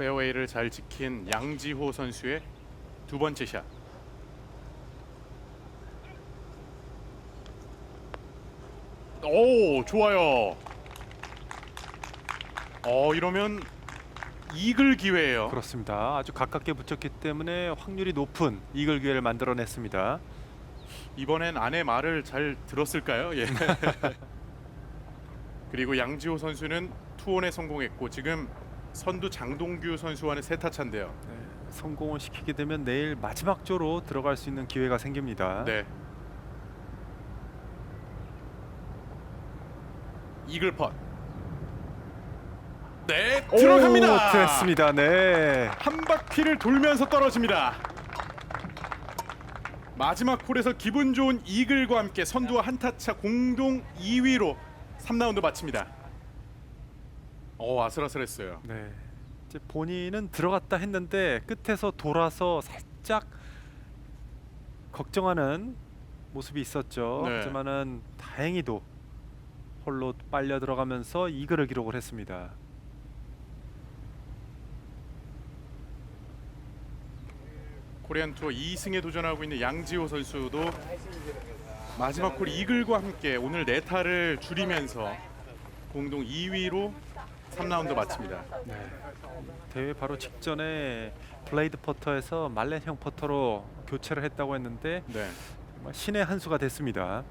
페어웨이를 잘 지킨 양지호 선수의 두 번째 샷. 오 좋아요. 어 이러면 이글 기회예요. 그렇습니다. 아주 가깝게 붙였기 때문에 확률이 높은 이글 기회를 만들어냈습니다. 이번엔 아내 말을 잘 들었을까요? 예. 그리고 양지호 선수는 투혼에 성공했고 지금 선두 장동규 선수와는 세타 차인데요. 네, 성공을 시키게 되면 내일 마지막 조로 들어갈 수 있는 기회가 생깁니다. 네. 이글 펀. 네, 오, 들어갑니다. 됐습니다. 네. 한 바퀴를 돌면서 떨어집니다. 마지막 홀에서 기분 좋은 이글과 함께 선두와 한타차 공동 2위로 3라운드 마칩니다. 어 아슬아슬했어요. 네. 이제 본인은 들어갔다 했는데 끝에서 돌아서 살짝 걱정하는 모습이 있었죠. 네. 하지만은 다행히도 홀로 빨려 들어가면서 이글을 기록을 했습니다. 코리안 투어 2승에 도전하고 있는 양지호 선수도 마지막 홀 이글과 함께 오늘 네타를 줄이면서 공동 2위로 3라운드 마칩니다. 네. 대회 바로 직전에 블레이드 퍼터에서 말렌형 퍼터로 교체를 했다고 했는데 네. 신의 한 수가 됐습니다.